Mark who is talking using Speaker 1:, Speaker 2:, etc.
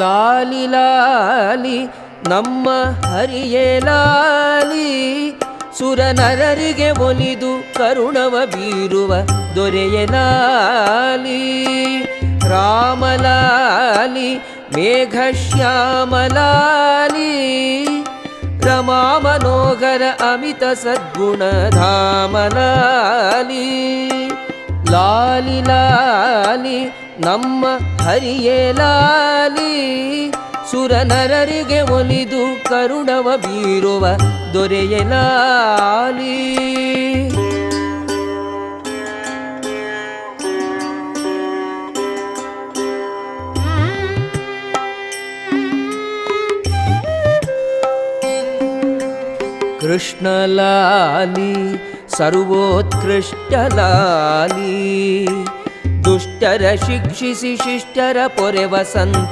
Speaker 1: ಲಾಲಿ ಲಾಲಿ, ನಮ್ಮ ಹರಿಯೇ ಲಾಲಿ, ಸುರನರರಿಗೆ ಒಲಿದು ಕರುಣವ ಬೀರುವ ದೊರೆಯ ಲಾಲಿ. ರಾಮಲಾಲಿ ಮೇಘಶ್ಯಾಮಲಾಲಿ ರಮಾ ಮನೋಹರ ಅಮಿತ ಸದ್ಗುಣ ಧಾಮಲಾಲಿ ಲಾಲಿ ಲಾಲಿ, ನಮ್ಮ ಹರಿಯೇ ಲಾಲಿ ಸುರನರರಿಗೆ ಒಲಿದು ಕರುಣವ ಬೀರುವ ದೊರೆಯ ಲಾಲಿ ಕೃಷ್ಣಲಾಲಿ ಸರ್ವೋತ್ಕೃಷ್ಟಲಾಲಿ ದುಷ್ಟರ ಶಿಕ್ಷಿಸಿ ಶಿಷ್ಟರ ಪೊರೆವ ಸಂತ